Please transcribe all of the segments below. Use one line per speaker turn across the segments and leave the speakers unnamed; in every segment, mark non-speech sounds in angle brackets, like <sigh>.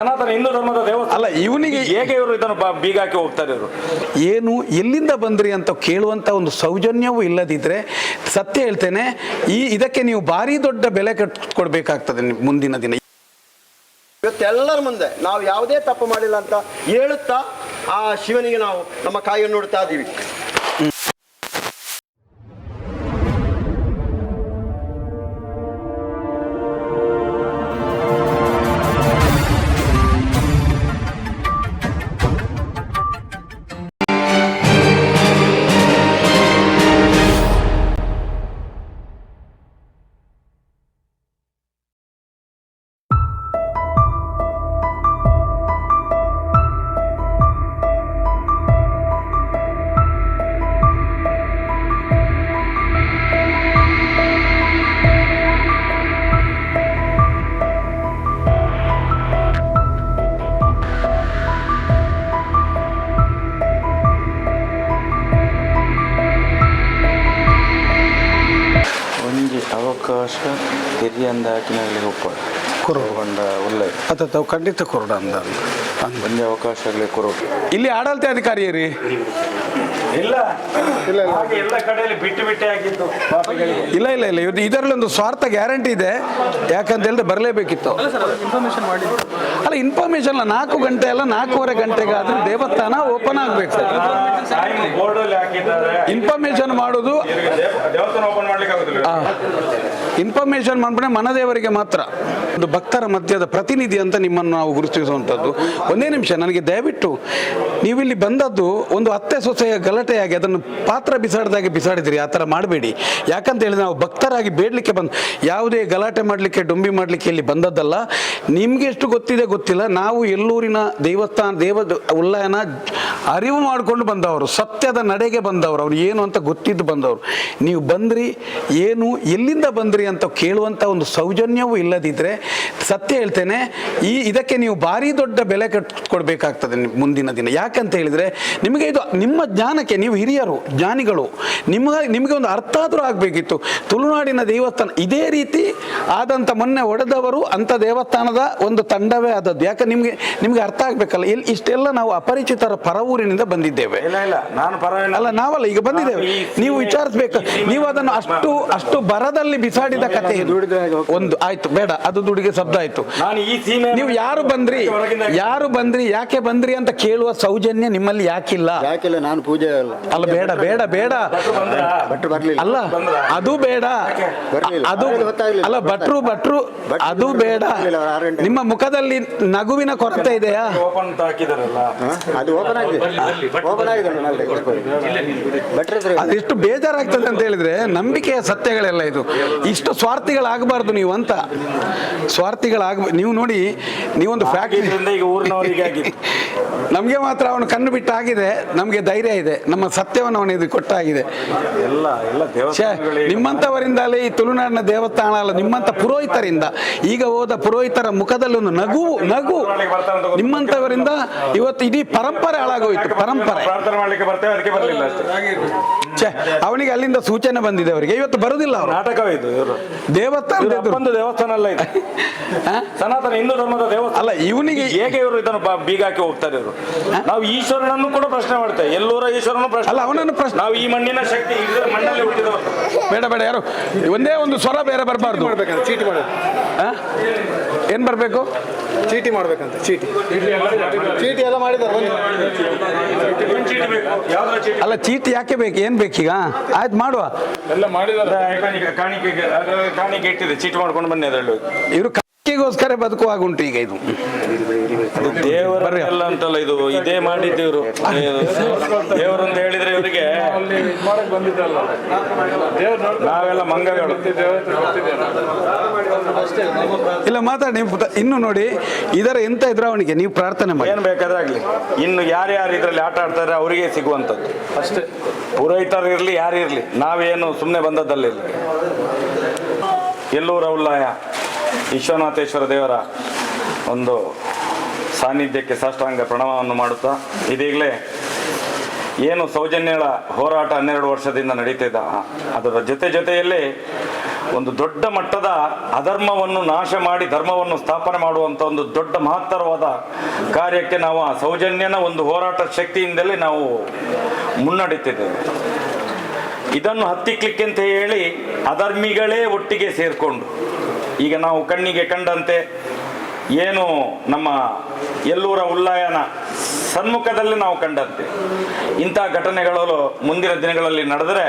ಸನಾತನ ಹಿಂದೂ ಧರ್ಮದ ದೇವಸ್ಥಾನ.
ಅಲ್ಲ ಇವನಿಗೆ
ಹೇಗೆ ಇವರು ಇದನ್ನು ಬೀಗಾಕಿ ಬೀಗ ಹಾಕಿ ಹೋಗ್ತಾರೆ ಇವರು
ಏನು ಎಲ್ಲಿಂದ ಬಂದ್ರಿ ಅಂತ ಕೇಳುವಂತ ಒಂದು ಸೌಜನ್ಯವೂ ಇಲ್ಲದಿದ್ರೆ ಸತ್ಯ ಹೇಳ್ತೇನೆ ಈ ಇದಕ್ಕೆ ನೀವು ಭಾರಿ ದೊಡ್ಡ ಬೆಲೆ ಕಟ್ಕೊಡ್ಬೇಕಾಗ್ತದೆ ಮುಂದಿನ ದಿನ.
ಇವತ್ತೆಲ್ಲರ ಮುಂದೆ ನಾವು ಯಾವುದೇ ತಪ್ಪು ಮಾಡಿಲ್ಲ ಅಂತ ಹೇಳುತ್ತಾ ಆ ಶಿವನಿಗೆ ನಾವು ನಮ್ಮ ಕಾಯಿಯನ್ನು ನೋಡ್ತಾ ಇದ್ದೀವಿ.
ಅವಕಾಶ ಹಿರಿಯಂದಾಕಿನಲ್ಲಿ ಒಪ್ಪ ಕುರುಗೊಂಡ ಒಳ್ಳೆ.
ಅತ್ತ ತಾವು ಖಂಡಿತ ಕುರುಡ ಅಂದ
ಬಂದ ಅವಕಾಶಗಳೇ ಕುರು
ಇಲ್ಲಿ ಆಡಳಿತ ಅಧಿಕಾರಿ ರೀ
ಇಲ್ಲ ಇಲ್ಲ. ಎಲ್ಲ ಕಡೆಯಲ್ಲಿ ಬಿಟ್ಟು ಬಿಟ್ಟೆ ಆಗಿದ್ದು
ಇಲ್ಲ ಇಲ್ಲ ಇಲ್ಲ. ಇದು ಇದರಲ್ಲಿ ಒಂದು ಸ್ವಾರ್ಥ ಗ್ಯಾರಂಟಿ ಇದೆ. ಯಾಕಂತ ಹೇಳಿದ್ರೆ ಬರಲೇಬೇಕಿತ್ತು. ಅಲ್ಲ ಇನ್ಫಾರ್ಮೇಶನ್ ಅಲ್ಲ ನಾಲ್ಕು ಗಂಟೆ ಅಲ್ಲ ನಾಲ್ಕೂವರೆ ಗಂಟೆಗೆ ಆದ್ರೆ ದೇವಸ್ಥಾನ ಓಪನ್ ಆಗ್ಬೇಕು.
ಸರ್
ಇನ್ಫಾರ್ಮೇಶನ್ ಮಾಡೋದು ಇನ್ಫಾರ್ಮೇಶನ್ ಮಾಡ್ಬಿಟ್ರೆ ಮನದೇವರಿಗೆ ಮಾತ್ರ. ಒಂದು ಭಕ್ತರ ಮಧ್ಯದ ಪ್ರತಿನಿಧಿ ಅಂತ ನಿಮ್ಮನ್ನು ನಾವು ಗುರುತಿಸುವಂಥದ್ದು. ಒಂದೇ ನಿಮಿಷ ನನಗೆ ದಯವಿಟ್ಟು ನೀವಿಲ್ಲಿ ಬಂದದ್ದು ಒಂದು ಅತ್ತೆ ಸೊಸೆಯ ಗಲಾಟೆಯಾಗಿ ಅದನ್ನು ಪಾತ್ರ ಬಿಸಾಡ್ದಾಗೆ ಬಿಸಾಡಿದಿರಿ ಆ ಥರ ಮಾಡಬೇಡಿ. ಯಾಕಂತ ಹೇಳಿದ್ರೆ ನಾವು ಭಕ್ತರಾಗಿ ಬೇಡಲಿಕ್ಕೆ ಬಂದು ಯಾವುದೇ ಗಲಾಟೆ ಮಾಡಲಿಕ್ಕೆ ಡುಂಬಿ ಮಾಡಲಿಕ್ಕೆ ಇಲ್ಲಿ ಬಂದದ್ದಲ್ಲ. ನಿಮಗೆ ಎಷ್ಟು ಗೊತ್ತಿದೆ? ಗೊತ್ತಿಲ್ಲ. ನಾವು ಎಲ್ಲೂರಿನ ದೇವಸ್ಥಾನ, ದೇವ ಉಲ್ಲಯನ ಅರಿವು ಮಾಡಿಕೊಂಡು ಬಂದವರು, ಸತ್ಯದ ನಡೆಗೆ ಬಂದವರು, ಅವ್ರು ಏನು ಅಂತ ಗೊತ್ತಿದ್ದು ಬಂದವರು. ನೀವು ಬಂದ್ರಿ, ಏನು, ಎಲ್ಲಿಂದ ಬಂದ್ರಿ ಅಂತ ಕೇಳುವಂಥ ಒಂದು ಸೌಜನ್ಯವೂ ಇಲ್ಲದಿದ್ದರೆ ಸತ್ಯ ಹೇಳ್ತೇನೆ, ಈ ಇದಕ್ಕೆ ನೀವು ಭಾರಿ ದೊಡ್ಡ ಬೆಲೆ ಕಟ್ಕೊಡ್ಬೇಕಾಗ್ತದೆ ಮುಂದಿನ ದಿನ. ಯಾಕಂತ ಹೇಳಿದರೆ, ನಿಮಗೆ ಇದು ನಿಮ್ಮ ಜ್ಞಾನಕ್ಕೆ, ನೀವು ಹಿರಿಯರು, ಜ್ಞಾನಿಗಳು ನಿಮ್ಮ ನಿಮಗೆ ಒಂದು ಅರ್ಥ ಆದರೂ ಆಗಬೇಕಿತ್ತು. ತುಳುನಾಡಿನ ದೇವಸ್ಥಾನ ಇದೇ ರೀತಿ ಆದಂಥ ಮೊನ್ನೆ ಒಡೆದವರು ಅಂಥ ದೇವಸ್ಥಾನದ ಒಂದು ತಂಡವೇ ಆದದ್ದು? ಯಾಕೆ ನಿಮಗೆ ನಿಮಗೆ ಅರ್ಥ ಆಗಬೇಕಲ್ಲ ಇಲ್ಲಿ ಇಷ್ಟೆಲ್ಲ ನಾವು ಅಪರಿಚಿತರ ಪರವೂರಿನಿಂದ ಬಂದಿದ್ದೇವೆ.
ಇಲ್ಲ ಇಲ್ಲ ನಾನು ಪರವಾಗಿಲ್ಲ.
ಅಲ್ಲ ನಾವಲ್ಲ ಈಗ ಬಂದಿದ್ದೇವೆ. ನೀವು ವಿಚಾರಿಸ್ಬೇಕು. ನೀವು ಅದನ್ನು ಅಷ್ಟು ಅಷ್ಟು ಬರದಲ್ಲಿ ಬಿಸಾಡಿದ ಕಥೆ ಒಂದು ಆಯ್ತು ಬೇಡ ಅದು ದುಡಿಗೆ ಶಬ್ದ ಆಯ್ತು.
ನಾನು ಈ ಸೀಮೆ
ನೀವು ಯಾರು ಬಂದ್ರಿ? ಯಾರು ಬಂದ್ರಿ? ಯಾಕೆ ಬಂದ್ರಿ ಅಂತ ಕೇಳುವ ಸೌಜನ್ಯ ನಿಮ್ಮಲ್ಲಿ ಯಾಕಿಲ್ಲ?
ಯಾಕಿಲ್ಲ ನಾನು ಪೂಜೆ ಅಲ್ಲ.
ಅಲ್ಲ ಬೇಡ ಬೇಡ ಬೇಡ. ಅಲ್ಲ ಅದು ಬೇಡ.
ಬರ್ಲಿಲ್ಲ.
ಅದು
ಗೊತ್ತಾಗ್ಲಿಲ್ಲ.
ಅಲ್ಲ ಭಟ್ರು ಭಟ್ರು ಅದು ಬೇಡ. ನಿಮ್ಮ ಮುಖದಲ್ಲಿ ನಗುವಿನ ಕೊರತೆ ಇದೆಯಾ?
ಓಪನ್ ಹಾಕಿದಾರಲ್ಲ.
ಅದು ಓಪನ್ ಆಗಿದೆ. ಓಪನ್ ಆಗಿದೆ.
ಅದೆಷ್ಟು ಬೇಜಾರಾಗ್ತದೆ ಅಂತ ಹೇಳಿದ್ರೆ ನಂಬಿಕೆಯ ಸತ್ಯಗಳೆಲ್ಲ ಇದು. ಇಷ್ಟು ಸ್ವಾರ್ಥಿಗಳಾಗಬಾರ್ದು ನೀವು ಅಂತ. ಸ್ವಾರ್ಥಿಗಳಾಗ ನೀವು ನೋಡಿ ನೀವೊಂದು ಫ್ಯಾಕ್ಟ್ರಿ <laughs> ನಮಗೆ ಮಾತ್ರ ಅವನು ಕಣ್ಣು ಬಿಟ್ಟಾಗಿದೆ ನಮಗೆ ಧೈರ್ಯ ಇದೆ ನಮ್ಮ ಸತ್ಯವನ್ನು ಅವನು ಇದು ಕೊಟ್ಟಾಗಿದೆ. ನಿಮ್ಮಂಥವರಿಂದಲೇ ಈ ತುಳುನಾಡಿನ ದೇವಸ್ಥಾನ ಅಲ್ಲ ನಿಮ್ಮಂಥ ಪುರೋಹಿತರಿಂದ. ಈಗ ಹೋದ ಪುರೋಹಿತರ ಮುಖದಲ್ಲಿ ಒಂದು ನಗು ನಗು. ನಿಮ್ಮಂತವರಿಂದ ಇವತ್ತು ಇಡೀ ಪರಂಪರೆ ಹಾಳಾಗೋಯ್ತು ಪರಂಪರೆ.
ಪ್ರಾರ್ಥನೆ ಮಾಡ್ಲಿಕ್ಕೆ ಬರ್ತೇವೆ ಅದಕ್ಕೆ ಬರಲಿಲ್ಲ ಅಷ್ಟೇ.
ಛೇ ಅವನಿಗೆ ಅಲ್ಲಿಂದ ಸೂಚನೆ ಬಂದಿದೆ ಅವರಿಗೆ. ಇವತ್ತು ಬರುದಿಲ್ಲ ಅವರು.
ನಾಟಕವೇ ಇದು
ಎದುರು.
ಒಂದು ದೇವಸ್ಥಾನ ಅಲ್ಲ ಇದು? ಸನಾತನ ಹಿಂದೂ ಧರ್ಮದ ದೇವಸ್ಥಾನ.
ಅಲ್ಲ ಇವನಿಗೆ
ಹೇಗೆ ಇವರು ಇದನ್ನು ಬ- ಬೀಗ ಹಾಕಿ ಹೋಗ್ತಾರೆ ಇವರು? ನಾವು ಈಶ್ವರನನ್ನು ಕೂಡ ಪ್ರಶ್ನೆ ಮಾಡ್ತೇವೆ. ಎಲ್ಲೂರ ಈಶ್ವರನು ಪ್ರಶ್ನೆ
ಅಲ್ಲ, ಅವನನ್ನು ಪ್ರಶ್ನೆ-
ನಾವು ಈ ಮಣ್ಣಿನ ಶಕ್ತಿ ಇದ್ರ ಮಣ್ಣಲ್ಲಿ ಹುಟ್ಟಿದವರು.
ಬೇಡ ಬೇಡ ಯಾರು? ಒಂದೇ ಒಂದು ಸ್ವರ ಬೇರೆ ಬರಬಾರ್ದು.
ಮಾಡ್ಬೇಕಂತ ಚೀಟಿ ಮಾಡ
ಏನ್ ಬರಬೇಕು?
ಚೀಟಿ ಮಾಡ್ಬೇಕಂತ ಚೀಟಿ. ಚೀಟಿ ಎಲ್ಲ
ಚೀಟಿ
ಅಲ್ಲ ಚೀಟಿ ಯಾಕೆ ಬೇಕು? ಏನ್ ಬೇಕೀಗ ಆಯ್ತು ಮಾಡುವ.
ಎಲ್ಲ ಮಾಡಿದಾರೆ. ಕಾಣಿಕೆ ಕಾಣಿಕೆ ಇಟ್ಟಿದೆ. ಚೀಟಿ ಮಾಡ್ಕೊಂಡು ಬನ್ನಿ ಅದರಲ್ಲಿ
ಇವರು ಕಕ್ಕಿಗೋಸ್ಕರ ಬದುಕುವಾಗ ಉಂಟು ಈಗ ಇದು.
ದೇವರಲ್ಲ ಅಂತಲ್ಲ ಇದು ಇದೇ ಮಾಡಿದ್ದೇವರು ದೇವರು ಅಂತ ಹೇಳಿದ್ರೆ ಇವರಿಗೆ ನಾವೆಲ್ಲ ಮಂಗಗಳು.
ಇಲ್ಲ ಮಾತಾಡಿ ಇನ್ನು ನೋಡಿ ಇದರ ಎಂತ ಎದುರಾವಣಿಗೆ ನೀವು ಪ್ರಾರ್ಥನೆ ಮಾಡಿ.
ಏನ್ ಬೇಕಾದ್ರೆ ಆಗ್ಲಿ ಇನ್ನು ಯಾರ್ಯಾರು ಇದರಲ್ಲಿ ಆಟ ಆಡ್ತಾರೆ ಅವರಿಗೆ ಸಿಗುವಂಥದ್ದು. ಅಷ್ಟೇ. ಪುರೋಹಿತರು ಇರ್ಲಿ ಯಾರು ಇರ್ಲಿ ನಾವೇನು ಸುಮ್ಮನೆ ಬಂದದ್ದಲ್ಲಿ ಇಲ್ಲಿ ರೌಲ್ಲಾಯ. ಉಲ್ಲಾಯ ವಿಶ್ವನಾಥೇಶ್ವರ ದೇವರ ಒಂದು ಸಾನ್ನಿಧ್ಯಕ್ಕೆ ಸಾಷ್ಟಾಂಗ ಪ್ರಣಾಮವನ್ನು ಮಾಡುತ್ತಾ, ಇದೀಗಲೇ ಏನು ಸೌಜನ್ಯಗಳ ಹೋರಾಟ ಹನ್ನೆರಡು ವರ್ಷದಿಂದ ನಡೀತಿದ್ದ ಅದರ ಜೊತೆ ಜೊತೆಯಲ್ಲಿ ಒಂದು ದೊಡ್ಡ ಮಟ್ಟದ ಅಧರ್ಮವನ್ನು ನಾಶ ಮಾಡಿ ಧರ್ಮವನ್ನು ಸ್ಥಾಪನೆ ಮಾಡುವಂಥ ಒಂದು ದೊಡ್ಡ ಮಹತ್ತರವಾದ ಕಾರ್ಯಕ್ಕೆ ನಾವು ಆ ಸೌಜನ್ಯನ ಒಂದು ಹೋರಾಟ ಶಕ್ತಿಯಿಂದಲೇ ನಾವು ಮುನ್ನಡೀತಿದ್ದೇವೆ ಇದನ್ನು ಹತ್ತಿಕ್ಲಿಕ್ಕೆ ಅಂತ ಹೇಳಿ ಅಧರ್ಮಿಗಳೇ ಒಟ್ಟಿಗೆ ಸೇರಿಕೊಂಡು ಈಗ ನಾವು ಕಣ್ಣಿಗೆ ಕಂಡಂತೆ ಏನು ನಮ್ಮ ಎಲ್ಲೂರ ಉಲ್ಲಾಯನ ಸನ್ಮುಖದಲ್ಲಿ ನಾವು ಕಂಡಂತೆ. ಇಂಥ ಘಟನೆಗಳು ಮುಂದಿನ ದಿನಗಳಲ್ಲಿ ನಡೆದರೆ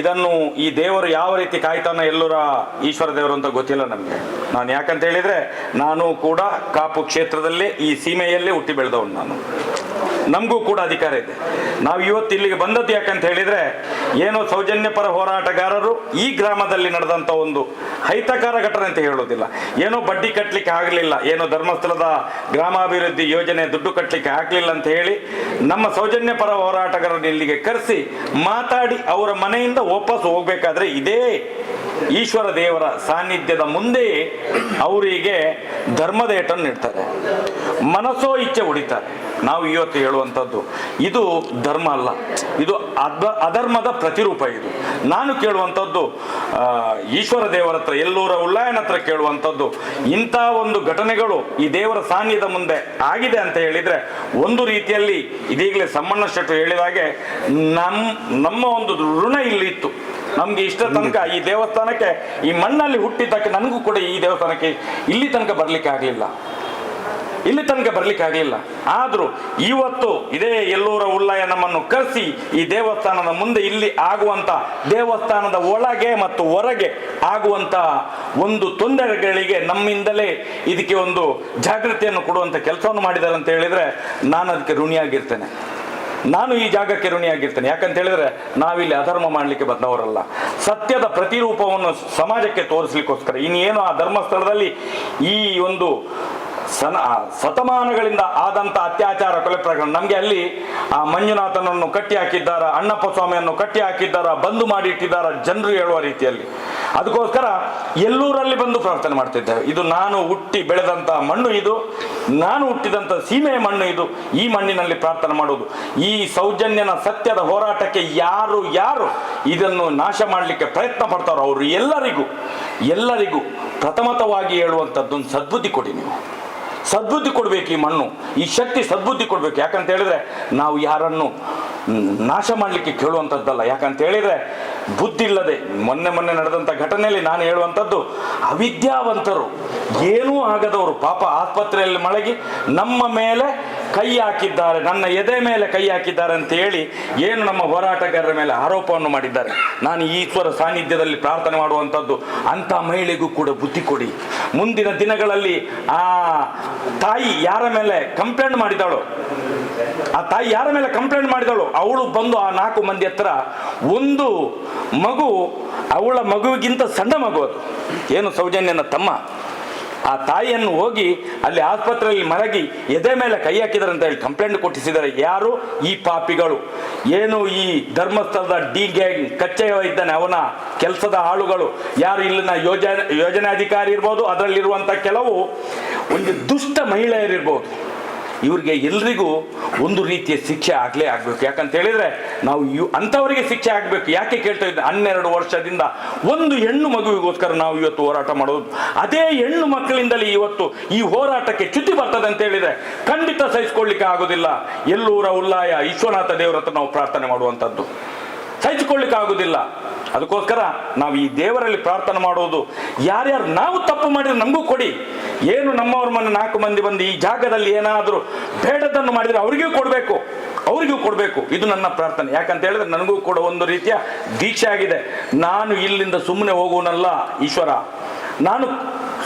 ಇದನ್ನು ಈ ದೇವರು ಯಾವ ರೀತಿ ಕಾಯ್ತಾನ ಎಲ್ಲೂರ ಈಶ್ವರ ದೇವರು ಅಂತ ಗೊತ್ತಿಲ್ಲ ನಮಗೆ. ನಾನು ಯಾಕಂತ ಹೇಳಿದರೆ, ನಾನು ಕೂಡ ಕಾಪು ಕ್ಷೇತ್ರದಲ್ಲಿ ಈ ಸೀಮೆಯಲ್ಲೇ ಹುಟ್ಟಿ ಬೆಳೆದವನು ನಾನು. ನಮಗೂ ಕೂಡ ಅಧಿಕಾರ ಇದೆ. ನಾವು ಇವತ್ತು ಇಲ್ಲಿಗೆ ಬಂದದ್ದು ಯಾಕಂತ ಹೇಳಿದರೆ, ಏನೋ ಸೌಜನ್ಯಪರ ಹೋರಾಟಗಾರರು ಈ ಗ್ರಾಮದಲ್ಲಿ ನಡೆದಂಥ ಒಂದು ಹೈತಕಾರ ಘಟನೆ ಅಂತ ಹೇಳೋದಿಲ್ಲ. ಏನೋ ಬಡ್ಡಿ ಕಟ್ಟಲಿಕ್ಕೆ ಆಗಲಿಲ್ಲ, ಏನೋ ಧರ್ಮಸ್ಥಳದ ಗ್ರಾಮಾಭಿವೃದ್ಧಿ ಯೋಜನೆ ದುಡ್ಡು ಕಟ್ಟಲಿಕ್ಕೆ ಆಗಲಿಲ್ಲ ಅಂತ ಹೇಳಿ ನಮ್ಮ ಸೌಜನ್ಯ ಪರ ಹೋರಾಟಗಾರರನ್ನು ಇಲ್ಲಿಗೆ ಕರೆಸಿ ಮಾತಾಡಿ ಅವರ ಮನೆಯಿಂದ ವಾಪಸ್ ಹೋಗ್ಬೇಕಾದ್ರೆ ಇದೇ ಈಶ್ವರ ದೇವರ ಸಾನ್ನಿಧ್ಯದ ಮುಂದೆ ಅವರಿಗೆ ಧರ್ಮದ ಏಟನ್ನು ನೀಡ್ತಾರೆ ಮನಸ್ಸೋ ಇಚ್ಛೆ ಹೊಡಿತಾರೆ ನಾವು ಇವತ್ತು ಹೇಳುವಂಥದ್ದು, ಇದು ಧರ್ಮ ಅಲ್ಲ, ಇದು ಅಧ ಅಧರ್ಮದ ಪ್ರತಿರೂಪ ಇದು. ನಾನು ಕೇಳುವಂಥದ್ದು ಈಶ್ವರ ದೇವರ ಹತ್ರ, ಎಲ್ಲೂರ ಉಲ್ಲಾಯನ ಹತ್ರ ಕೇಳುವಂಥದ್ದು, ಇಂಥ ಒಂದು ಘಟನೆಗಳು ಈ ದೇವರ ಸಾನ್ನಿಧ್ಯ ಮುಂದೆ ಆಗಿದೆ ಅಂತ ಹೇಳಿದರೆ, ಒಂದು ರೀತಿಯಲ್ಲಿ ಇದೀಗಲೇ ಸಮ್ಮಣ್ಣ ಶೆಟ್ಟರು ಹೇಳಿದ ಹಾಗೆ ನಮ್ಮ ನಮ್ಮ ಒಂದು ಋಣ ಇಲ್ಲಿ ಇತ್ತು. ನಮ್ಗೆ ಇಷ್ಟ ತನಕ ಈ ದೇವಸ್ಥಾನಕ್ಕೆ, ಈ ಮಣ್ಣಲ್ಲಿ ಹುಟ್ಟಿದ್ದಕ್ಕೆ ನನಗೂ ಕೂಡ ಈ ದೇವಸ್ಥಾನಕ್ಕೆ ಇಲ್ಲಿ ತನಕ ಬರ್ಲಿಕ್ಕೆ ಆಗಲಿಲ್ಲ. ಇಲ್ಲಿ ತನಕ ಬರ್ಲಿಕ್ಕೆ ಆಗಲಿಲ್ಲ. ಆದರೂ ಇವತ್ತು ಇದೇ ಎಲ್ಲೂರ ಉಲ್ಲಯ ನಮ್ಮನ್ನು ಕರೆಸಿ ಈ ದೇವಸ್ಥಾನದ ಮುಂದೆ ಇಲ್ಲಿ ಆಗುವಂತ, ದೇವಸ್ಥಾನದ ಒಳಗೆ ಮತ್ತು ಹೊರಗೆ ಆಗುವಂತ ಒಂದು ತೊಂದರೆಗಳಿಗೆ ನಮ್ಮಿಂದಲೇ ಇದಕ್ಕೆ ಒಂದು ಜಾಗೃತಿಯನ್ನು ಕೊಡುವಂತ ಕೆಲಸವನ್ನು ಮಾಡಿದ್ದಾರೆ ಅಂತ ಹೇಳಿದ್ರೆ ನಾನು ಅದಕ್ಕೆ ಋಣಿಯಾಗಿರ್ತೇನೆ. ನಾನು ಈ ಜಾಗಕ್ಕೆ ಋಣಿಯಾಗಿರ್ತೇನೆ. ಯಾಕಂತ ಹೇಳಿದ್ರೆ ನಾವಿಲ್ಲಿ ಅಧರ್ಮ ಮಾಡಲಿಕ್ಕೆ ಬಂದವರಲ್ಲ ಸತ್ಯದ ಪ್ರತಿರೂಪವನ್ನು ಸಮಾಜಕ್ಕೆ ತೋರಿಸ್ಲಿಕ್ಕೋಸ್ಕರ ಇನ್ನೇನು ಆ ಧರ್ಮಸ್ಥಳದಲ್ಲಿ ಈ ಒಂದು ಸನ ಶತಮಾನಗಳಿಂದ ಆದಂತ ಅತ್ಯಾಚಾರ ಕೊಲೆ ಪ್ರಕರಣ. ನಮಗೆ ಅಲ್ಲಿ ಆ ಮಂಜುನಾಥನನ್ನು ಕಟ್ಟಿ ಹಾಕಿದ್ದಾರ ಅಣ್ಣಪ್ಪ ಸ್ವಾಮಿಯನ್ನು ಕಟ್ಟಿ ಹಾಕಿದ್ದಾರ, ಬಂದು ಮಾಡಿ ಇಟ್ಟಿದ್ದಾರ ಜನರು ಹೇಳುವ ರೀತಿಯಲ್ಲಿ. ಅದಕ್ಕೋಸ್ಕರ ಎಲ್ಲೂರಲ್ಲಿ ಬಂದು ಪ್ರಾರ್ಥನೆ ಮಾಡ್ತಿದ್ದೇವೆ ಇದು ನಾನು ಹುಟ್ಟಿ ಬೆಳೆದಂತ ಮಣ್ಣು ಇದು, ನಾನು ಹುಟ್ಟಿದಂತ ಸೀಮೆಯ ಮಣ್ಣು ಇದು, ಈ ಮಣ್ಣಿನಲ್ಲಿ ಪ್ರಾರ್ಥನೆ ಮಾಡುವುದು. ಈ ಸೌಜನ್ಯನ ಸತ್ಯದ ಹೋರಾಟಕ್ಕೆ ಯಾರು ಯಾರು ಇದನ್ನು ನಾಶ ಮಾಡಲಿಕ್ಕೆ ಪ್ರಯತ್ನ ಪಡ್ತಾರೋ ಅವರು ಎಲ್ಲರಿಗೂ ಎಲ್ಲರಿಗೂ ಪ್ರಥಮತವಾಗಿ ಹೇಳುವಂಥದ್ದೊಂದು ಸದ್ಬುದ್ಧಿ ಕೊಡಿ ನೀವು. ಸದ್ಬುದ್ಧಿ ಕೊಡಬೇಕು ಈ ಮಣ್ಣು, ಈ ಶಕ್ತಿ ಸದ್ಬುದ್ಧಿ ಕೊಡಬೇಕು. ಯಾಕಂತ ಹೇಳಿದ್ರೆ ನಾವು ಯಾರನ್ನು ನಾಶ ಮಾಡಲಿಕ್ಕೆ ಕೇಳುವಂಥದ್ದಲ್ಲ ಯಾಕಂತ ಹೇಳಿದ್ರೆ ಬುದ್ಧಿ ಇಲ್ಲದೆ ಮೊನ್ನೆ ಮೊನ್ನೆ ನಡೆದಂಥ ಘಟನೆಯಲ್ಲಿ ನಾನು ಹೇಳುವಂಥದ್ದು ಅವಿದ್ಯಾವಂತರು, ಏನೂ ಆಗದವರು, ಪಾಪ ಆಸ್ಪತ್ರೆಯಲ್ಲಿ ಮಳಗಿ ನಮ್ಮ ಮೇಲೆ ಕೈ ಹಾಕಿದ್ದಾರೆ, ನನ್ನ ಎದೆ ಮೇಲೆ ಕೈ ಹಾಕಿದ್ದಾರೆ ಅಂತ ಹೇಳಿ ಏನು ನಮ್ಮ ಹೋರಾಟಗಾರರ ಮೇಲೆ ಆರೋಪವನ್ನು ಮಾಡಿದ್ದಾರೆ. ನಾನು ಈಶ್ವರ ಸಾನ್ನಿಧ್ಯದಲ್ಲಿ ಪ್ರಾರ್ಥನೆ ಮಾಡುವಂಥದ್ದು ಅಂಥ ಮಹಿಳೆಗೂ ಕೂಡ ಬುದ್ಧಿ ಕೊಡಿ. ಮುಂದಿನ ದಿನಗಳಲ್ಲಿ ಆ ತಾಯಿ ಯಾರ ಮೇಲೆ ಕಂಪ್ಲೇಂಟ್ ಮಾಡಿದಳು, ಆ ತಾಯಿ ಯಾರ ಮೇಲೆ ಕಂಪ್ಲೇಂಟ್ ಮಾಡಿದಳು, ಅವಳು ಬಂದು ಆ ನಾಲ್ಕು ಮಂದಿ ಹತ್ರ ಒಂದು ಮಗು, ಅವಳ ಮಗುವಿಗಿಂತ ಸಣ್ಣ ಮಗು ಅದು. ಏನು ಸೌಜನ್ಯನ ತಮ್ಮ? ಆ ತಾಯಿಯನ್ನು ಹೋಗಿ ಅಲ್ಲಿ ಆಸ್ಪತ್ರೆಯಲ್ಲಿ ಮಲಗಿ ಎದೆ ಮೇಲೆ ಕೈ ಹಾಕಿದ್ದಾರೆ ಅಂತ ಹೇಳಿ ಕಂಪ್ಲೇಂಟ್ ಕೊಟ್ಟಿಸಿದ್ದಾರೆ. ಯಾರು? ಈ ಪಾಪಿಗಳು. ಏನು ಈ ಧರ್ಮಸ್ಥಳದ ಡಿ ಗ್ಯಾಂಗ್ ಕಚ್ಚೆಯ ಇದ್ದಾನೆ, ಅವನ ಕೆಲಸದ ಆಳುಗಳು. ಯಾರು ಇಲ್ಲಿನ ಯೋಜನೆ ಯೋಜನಾಧಿಕಾರಿ ಇರ್ಬೋದು ಅದರಲ್ಲಿರುವಂಥ ಕೆಲವು ಒಂದು ದುಷ್ಟ ಮಹಿಳೆಯರಿರ್ಬೋದು. ಇವ್ರಿಗೆ ಎಲ್ರಿಗೂ ಒಂದು ರೀತಿಯ ಶಿಕ್ಷೆ ಆಗಲೇ ಆಗಬೇಕು. ಯಾಕಂತ ಹೇಳಿದ್ರೆ ನಾವು ಇವ್ ಅಂಥವರಿಗೆ ಶಿಕ್ಷೆ ಆಗಬೇಕು. ಯಾಕೆ ಕೇಳ್ತಾ ಇದ್ದೆ? ಹನ್ನೆರಡು ವರ್ಷದಿಂದ ಒಂದು ಹೆಣ್ಣು ಮಗುವಿಗೋಸ್ಕರ ನಾವು ಇವತ್ತು ಹೋರಾಟ ಮಾಡೋದು. ಅದೇ ಹೆಣ್ಣು ಮಕ್ಕಳಿಂದಲೇ ಇವತ್ತು ಈ ಹೋರಾಟಕ್ಕೆ ಚ್ಯುತಿ ಬರ್ತದೆ ಅಂತ ಹೇಳಿದ್ರೆ ಖಂಡಿತ ಸಹಿಸಿಕೊಳ್ಳಿಕ್ಕೆ ಆಗೋದಿಲ್ಲ. ಎಲ್ಲೂರ ಉಲ್ಲಾಯ ವಿಶ್ವನಾಥ ದೇವರ ಹತ್ರ ನಾವು ಪ್ರಾರ್ಥನೆ ಮಾಡುವಂಥದ್ದು. ಸಹಿಸಿಕೊಳ್ಳಿಕ್ಕೆ ಆಗುದಿಲ್ಲ. ಅದಕ್ಕೋಸ್ಕರ ನಾವು ಈ ದೇವರಲ್ಲಿ ಪ್ರಾರ್ಥನೆ ಮಾಡೋದು ಯಾರ್ಯಾರು ನಾವು ತಪ್ಪು ಮಾಡಿದ್ರೆ ನಮಗೂ ಕೊಡಿ. ಏನು ನಮ್ಮವ್ರ ಮನೆ ನಾಲ್ಕು ಮಂದಿ ಬಂದು ಈ ಜಾಗದಲ್ಲಿ ಏನಾದರೂ ಬೇಡದನ್ನು ಮಾಡಿದರೆ ಅವರಿಗೂ ಕೊಡಬೇಕು. ಅವರಿಗೂ ಕೊಡಬೇಕು. ಇದು ನನ್ನ ಪ್ರಾರ್ಥನೆ. ಯಾಕಂತ ಹೇಳಿದ್ರೆ ನನಗೂ ಕೂಡ ಒಂದು ರೀತಿಯ ದೀಕ್ಷೆ ಆಗಿದೆ ನಾನು ಇಲ್ಲಿಂದ ಸುಮ್ಮನೆ ಹೋಗುವನಲ್ಲ, ಈಶ್ವರ. ನಾನು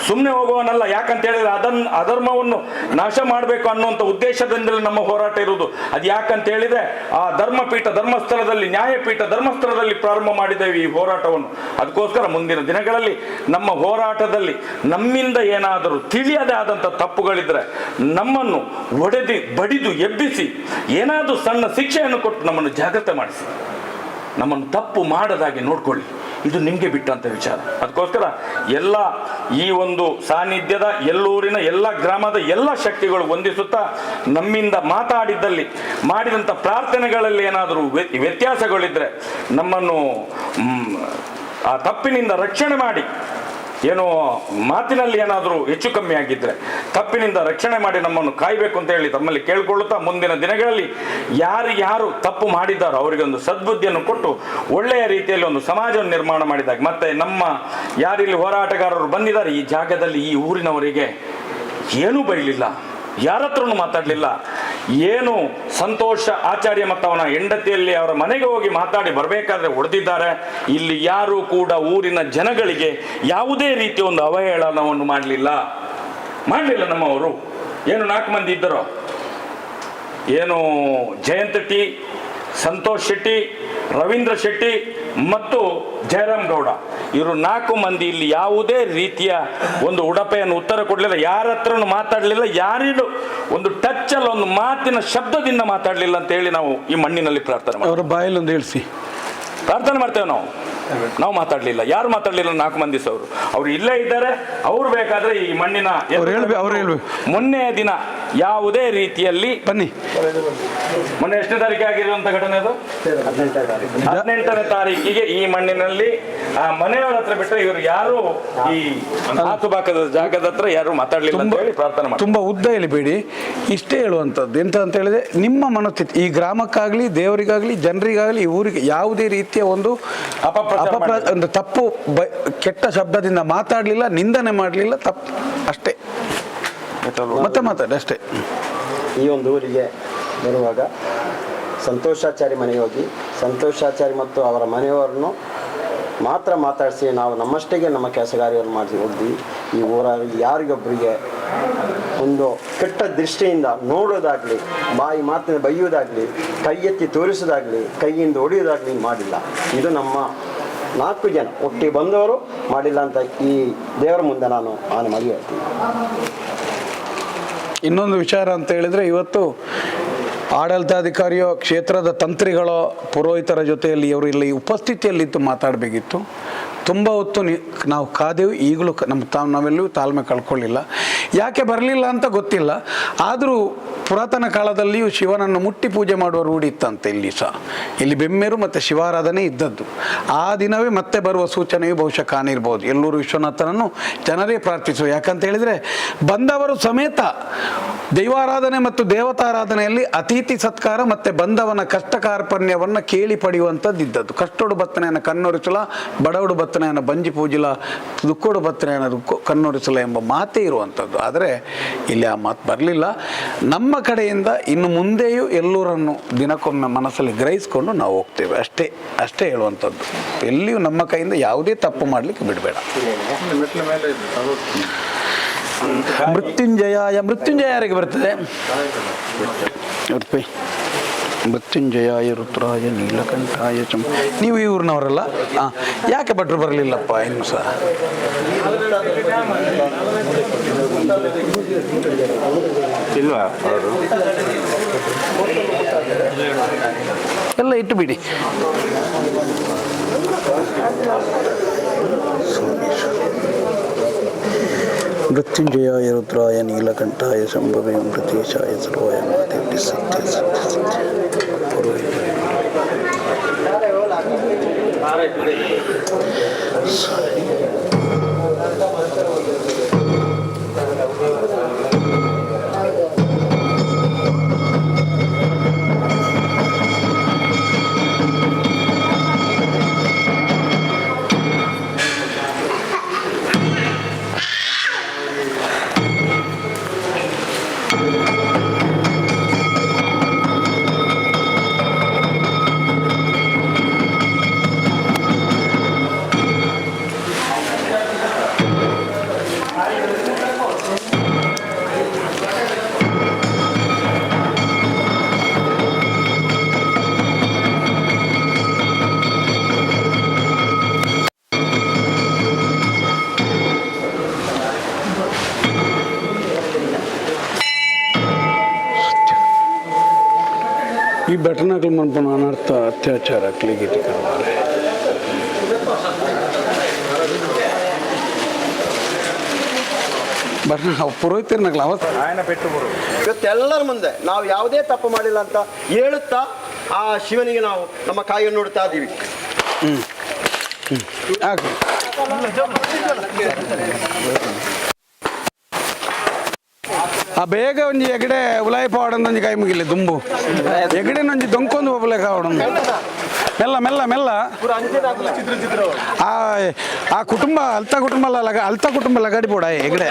ಸುಮ್ಮನೆ ಹೋಗುವನಲ್ಲ ಯಾಕಂತ ಹೇಳಿದ್ರೆ ಅದನ್ನ ಅಧರ್ಮವನ್ನು ನಾಶ ಮಾಡಬೇಕು ಅನ್ನುವಂಥ ಉದ್ದೇಶದಿಂದಲೇ ನಮ್ಮ ಹೋರಾಟ ಇರುವುದು. ಅದು ಯಾಕಂತ ಹೇಳಿದ್ರೆ ಆ ಧರ್ಮಪೀಠ, ಧರ್ಮಸ್ಥಳದಲ್ಲಿ, ನ್ಯಾಯಪೀಠ, ಧರ್ಮಸ್ಥಳದಲ್ಲಿ ಪ್ರಾರಂಭ ಮಾಡಿದ್ದೇವೆ ಈ ಹೋರಾಟವನ್ನು. ಅದಕ್ಕೋಸ್ಕರ ಮುಂದಿನ ದಿನಗಳಲ್ಲಿ ನಮ್ಮ ಹೋರಾಟದಲ್ಲಿ ನಮ್ಮಿಂದ ಏನಾದರೂ ತಿಳಿಯದೇ ಆದಂಥ ತಪ್ಪುಗಳಿದ್ರೆ ನಮ್ಮನ್ನು ಒಡೆದು, ಬಡಿದು, ಎಬ್ಬಿಸಿ, ಏನಾದರೂ ಸಣ್ಣ ಶಿಕ್ಷೆಯನ್ನು ಕೊಟ್ಟು ನಮ್ಮನ್ನು ಜಾಗ್ರತೆ ಮಾಡಿಸಿ. ನಮ್ಮನ್ನು ತಪ್ಪು ಮಾಡದಾಗಿ ನೋಡ್ಕೊಳ್ಳಿ. ಇದು ನಿಮಗೆ ಬಿಟ್ಟಂತ ವಿಚಾರ. ಅದಕ್ಕೋಸ್ಕರ ಎಲ್ಲ ಈ ಒಂದು ಸಾನ್ನಿಧ್ಯದ, ಎಲ್ಲೂರಿನ ಎಲ್ಲ ಗ್ರಾಮದ ಎಲ್ಲ ಶಕ್ತಿಗಳು ಹೊಂದಿಸುತ್ತಾ ನಮ್ಮಿಂದ ಮಾತಾಡಿದ್ದಲ್ಲಿ ಮಾಡಿದಂಥ ಪ್ರಾರ್ಥನೆಗಳಲ್ಲಿ ಏನಾದರೂ ವ್ಯ- ವ್ಯತ್ಯಾಸಗಳಿದ್ರೆ ನಮ್ಮನ್ನು ಆ ತಪ್ಪಿನಿಂದ ರಕ್ಷಣೆ ಮಾಡಿ ಏನು ಮಾತಿನಲ್ಲಿ ಏನಾದರೂ ಹೆಚ್ಚು ಕಮ್ಮಿ ಆಗಿದ್ದರೆ ತಪ್ಪಿನಿಂದ ರಕ್ಷಣೆ ಮಾಡಿ ನಮ್ಮನ್ನು ಕಾಯಬೇಕು ಅಂತ ಹೇಳಿ ತಮ್ಮಲ್ಲಿ ಕೇಳ್ಕೊಳ್ಳುತ್ತಾ ಮುಂದಿನ ದಿನಗಳಲ್ಲಿ ಯಾರು ಯಾರು ತಪ್ಪು ಮಾಡಿದ್ದಾರೋ ಅವರಿಗೆ ಒಂದು ಸದ್ಬುದ್ಧಿಯನ್ನು ಕೊಟ್ಟು ಒಳ್ಳೆಯ ರೀತಿಯಲ್ಲಿ ಒಂದು ಸಮಾಜವನ್ನು ನಿರ್ಮಾಣ ಮಾಡಿದಾಗ ಮತ್ತೆ ನಮ್ಮ ಯಾರಿಲ್ಲಿ ಹೋರಾಟಗಾರರು ಬಂದಿದ್ದಾರೆ ಈ ಜಾಗದಲ್ಲಿ ಈ ಊರಿನವರಿಗೆ ಏನೂ ಬೈಲಿಲ್ಲ ಯಾರತ್ರನೂ ಮಾತಾಡಲಿಲ್ಲ ಏನು ಸಂತೋಷ ಆಚಾರ್ಯ ಮತ್ತು ಅವನ ಹೆಂಡತಿಯಲ್ಲಿ ಅವರ ಮನೆಗೆ ಹೋಗಿ ಮಾತಾಡಿ ಬರಬೇಕಾದ್ರೆ ಹೊಡೆದಿದ್ದಾರೆ. ಇಲ್ಲಿ ಯಾರು ಕೂಡ ಊರಿನ ಜನಗಳಿಗೆ ಯಾವುದೇ ರೀತಿಯ ಒಂದು ಅವಹೇಳನವನ್ನು ಮಾಡಲಿಲ್ಲ. ಮಾಡಲಿಲ್ಲ ನಮ್ಮವರು. ಏನು ನಾಲ್ಕು ಮಂದಿ ಇದ್ದರೋ? ಏನು ಜಯಂತ ಟಿ ಸಂತೋಷ್ ಶೆಟ್ಟಿ ರವೀಂದ್ರ ಶೆಟ್ಟಿ ಮತ್ತು ಜಯರಾಮ್ ಗೌಡ. ಇವರು ನಾಲ್ಕು ಮಂದಿ ಇಲ್ಲಿ ಯಾವುದೇ ರೀತಿಯ ಒಂದು ಉಡಪೆಯನ್ನು ಉತ್ತರ ಕೊಡಲಿಲ್ಲ. ಯಾರ ಹತ್ರನೂ ಮಾತಾಡಲಿಲ್ಲ. ಯಾರಿಗೂ ಒಂದು ಟಚ್ ಅಲ್ಲಿ ಒಂದು ಮಾತಿನ ಶಬ್ದದಿಂದ ಮಾತಾಡಲಿಲ್ಲ ಅಂತ ಹೇಳಿ ನಾವು ಈ ಮಣ್ಣಿನಲ್ಲಿ ಪ್ರಾರ್ಥನೆ ಮಾಡ್ತೀವಿ.
ಅವರ ಬಾಯಲ್ಲೊಂದು ಹೇಳಿಸಿ.
ಪ್ರಾರ್ಥನೆ ಮಾಡ್ತೇವೆ ನಾವು. ನಾವು ಮಾತಾಡಲಿಲ್ಲ. ಯಾರು ಮಾತಾಡಲಿಲ್ಲ? ನಾಲ್ಕು ಮಂದಿ ಸಹ ಅವರು ಅವ್ರು ಇಲ್ಲೇ ಇದ್ದಾರೆ. ಅವ್ರು ಬೇಕಾದ್ರೆ ಈ ಮಣ್ಣಿನ ಮೊನ್ನೆ ದಿನ ಯಾವುದೇ ರೀತಿಯಲ್ಲಿ
ಬನ್ನಿ.
ಮೊನ್ನೆ ಎಷ್ಟನೇ ತಾರೀಕು ಆಗಿರುವಂತ ಘಟನೆ ಅದು? ಹದಿನೆಂಟನೇ ತಾರೀಕಿಗೆ ಈ ಮಣ್ಣಿನಲ್ಲಿ ಆ ಮನೆಯವರ ಹತ್ರ ಬಿಟ್ಟರೆ ಇವರು ಯಾರು ಈ ಹಾಕುಬಾಕದ ಜಾಗದ ಹತ್ರ ಯಾರು ಮಾತಾಡ್ಲಿಲ್ಲ ಅಂತ ಹೇಳಿ ಪ್ರಾರ್ಥನೆ ಮಾಡಿ
ತುಂಬಾ ಉದ್ದ ಹೇಳಿಬೇಡಿ ಇಷ್ಟೇ ಹೇಳುವಂಥದ್ದು. ಎಂತ ಅಂತ ಹೇಳಿದ್ರೆ ನಿಮ್ಮ ಮನಸ್ಥಿತಿ ಈ ಗ್ರಾಮಕ್ಕಾಗಲಿ ದೇವರಿಗಾಗಲಿ ಜನರಿಗಾಗಲಿ ಈ ಊರಿಗೆ ಯಾವುದೇ ರೀತಿಯ ಒಂದು
ಅಪಪ್ರಚಾರ
ಅಪಪ್ರ. ಒಂದು ತಪ್ಪು ಕೆಟ್ಟ ಶಬ್ದದಿಂದ ಮಾತಾಡಲಿಲ್ಲ ನಿಂದನೆ ಮಾಡಲಿಲ್ಲ ತಪ್ಪು ಅಷ್ಟೇ. ಮತ್ತೆ ಮಾತಾಡಿ ಅಷ್ಟೇ.
ಈ ಒಂದು ಊರಿಗೆ ಬರುವಾಗ ಸಂತೋಷಾಚಾರಿ ಮನೆಗೆ ಹೋಗಿ ಸಂತೋಷಾಚಾರಿ ಮತ್ತು ಅವರ ಮನೆಯವರನ್ನು ಮಾತ್ರ ಮಾತಾಡಿಸಿ ನಾವು ನಮ್ಮಷ್ಟಿಗೆ ನಮ್ಮ ಕೆಲಸಗಾರಿಯನ್ನು ಮಾಡಿ ಹೋದ್ವಿ ಈ ಊರಲ್ಲಿ ಯಾರಿಗೊಬ್ಬರಿಗೆ ಒಂದು ಕೆಟ್ಟ ದೃಷ್ಟಿಯಿಂದ ನೋಡೋದಾಗಲಿ ಬಾಯಿ ಮಾತಿನ ಬೈಯುವುದಾಗಲಿ ಕೈ ಎತ್ತಿ ತೋರಿಸೋದಾಗಲಿ ಕೈಯಿಂದ ಹೊಡೆಯೋದಾಗಲಿ ಮಾಡಿಲ್ಲ. ಇದು ನಮ್ಮ ನಾಲ್ಕು ಜನ ಒಟ್ಟಿಗೆ ಬಂದವರು ಮಾಡಿಲ್ಲ ಅಂತ ಈ ದೇವರ ಮುಂದೆ ನಾನು ಆನೆ ಮಾಡಿ ಹೇಳ್ತೀನಿ.
ಇನ್ನೊಂದು ವಿಚಾರ ಅಂತ ಹೇಳಿದ್ರೆ, ಇವತ್ತು ಆಡಳಿತಾಧಿಕಾರಿಯೋ, ಕ್ಷೇತ್ರದ ತಂತ್ರಿಗಳೋ, ಪುರೋಹಿತರ ಜೊತೆಯಲ್ಲಿ ಇವರು ಇಲ್ಲಿ ಉಪಸ್ಥಿತಿಯಲ್ಲಿದ್ದು ಮಾತಾಡಬೇಕಿತ್ತು. ತುಂಬ ಹೊತ್ತು ನಾವು ಕಾದೆವು ಈಗಲೂ ನಮ್ಮ ತಾವು, ನಾವೆಲ್ಲೂ ತಾಳ್ಮೆ ಕಳ್ಕೊಳ್ಳಿಲ್ಲ. ಯಾಕೆ ಬರಲಿಲ್ಲ ಅಂತ ಗೊತ್ತಿಲ್ಲ. ಆದರೂ ಪುರಾತನ ಕಾಲದಲ್ಲಿಯೂ ಶಿವನನ್ನು ಮುಟ್ಟಿ ಪೂಜೆ ಮಾಡುವ ರೂಢಿ ಇತ್ತಂತೆ ಇಲ್ಲಿ ಸಹ. ಇಲ್ಲಿ ಬೆಮ್ಮೆರು ಮತ್ತು ಶಿವಾರಾಧನೆ ಇದ್ದದ್ದು. ಆ ದಿನವೇ ಮತ್ತೆ ಬರುವ ಸೂಚನೆಯು ಬಹುಶಃ ಕಾಣಿರ್ಬೋದು. ಎಲ್ಲೂರು ವಿಶ್ವನಾಥನನ್ನು ಜನರೇ ಪ್ರಾರ್ಥಿಸುವ. ಯಾಕಂತ ಹೇಳಿದರೆ, ಬಂದವರು ಸಮೇತ ದೈವಾರಾಧನೆ ಮತ್ತು ದೇವತಾರಾಧನೆಯಲ್ಲಿ ಅತಿಥಿ ಸತ್ಕಾರ ಮತ್ತು ಬಂದವನ ಕಷ್ಟ ಕಾರ್ಪಣ್ಯವನ್ನು ಕೇಳಿ ಪಡೆಯುವಂಥದ್ದು ಇದ್ದದ್ದು. ಕಷ್ಟೋಡು ಬತ್ತನೆಯನ್ನು ಕಣ್ಣೊರಿಸಲ, ಬಡವಡು ಬತ್ತನೆಯನ್ನು ಬಂಜಿ ಪೂಜಿಲ, ದುಕ್ಕೋಡು ಬತ್ತನೆಯನ್ನು ಕಣ್ಣೊರಿಸಲ ಎಂಬ ಮಾತೇ ಇರುವಂಥದ್ದು. ಆದರೆ ಇಲ್ಲಿ ಆ ಮಾತು ಬರಲಿಲ್ಲ. ನಮ್ಮ ಕಡೆಯಿಂದ ಇನ್ನು ಮುಂದೆಯೂ ಎಲ್ಲರನ್ನು ದಿನಕ್ಕೊಮ್ಮೆ ಮನಸ್ಸಲ್ಲಿ ಗ್ರಹಿಸ್ಕೊಂಡು ನಾವು ಹೋಗ್ತೇವೆ. ಅಷ್ಟೇ ಅಷ್ಟೇ ಹೇಳುವಂಥದ್ದು. ಎಲ್ಲಿಯೂ ನಮ್ಮ ಕೈಯಿಂದ ಯಾವುದೇ ತಪ್ಪು ಮಾಡಲಿಕ್ಕೆ ಬಿಡಬೇಡ. ಮೃತ್ಯುಂಜಯ ಮೃತ್ಯುಂಜಯ ಯಾರಿಗೆ ಬರ್ತದೆ? ಮೃತ್ಯುಂಜಯಾಯ ರುದ್ರಾಯ ನೀಲಕಂಠಾಯ ಚಂ ನೀವು ಈ ಊರಿನವರಲ್ಲ? ಹಾಂ ಯಾಕೆ ಭಟ್ರು ಬರಲಿಲ್ಲಪ್ಪ ಇನ್ನು ಸಹ?
ಇಲ್ವಾ
ಎಲ್ಲ ಇಟ್ಟು ಬಿಡಿ. ಮೃತ್ಯುಂಜಯಾಯ ರುದ್ರಾಯ ನೀಲಕಂಠಾಯ ಶಂಭವೇ ಮೃತೇಶಾಯ ಸರ್ವಾಯ ಮಹಾದೇವಿ ಸತ್ಯ ಸತ್ಯ ಸತ್ಯ. একটু দেখবে मुसलमान बनानार्थ अत्याचार क्लिगिट करवा
ಬರ್ರಿ ನಾವು
ಇವತ್ತೆಲ್ಲರ ಮುಂದೆ ನಾವು ಯಾವುದೇ ತಪ್ಪು ಮಾಡಿಲ್ಲ ಅಂತ ಹೇಳುತ್ತಾ ಆ ಶಿವನಿಗೆ ನಾವು ನಮ್ಮ ಕಾಯಿಯನ್ನು ನೋಡ್ತಾ ಇದ್ದೀವಿ.
ಹ್ಞೂ ಹ್ಞೂ ಬೇಗ ಒಂಜಿ ಎಗಡೆ ಉಲಾಯಿ ಪಾವಡಂದು ಒಂಜಿ ಕೈ ಮುಗಿಲಿ ದುಂಬು ಎಗಡೆ ಒಂಜಿ ದೊಂಕೊಂದು ಹೋಗ್ಲೇ ಕಾವಡಂದು ಮೆಲ್ಲ ಮೆಲ್ಲ ಮೆಲ್ಲ ಆ ಆ ಕುಟುಂಬ ಅಲ್ತ ಕುಟುಂಬ ಲಗ ಅಲ್ತ ಕುಟುಂಬ ಲಗಾಡಿ ಬೋಡ ಎಗಡೆ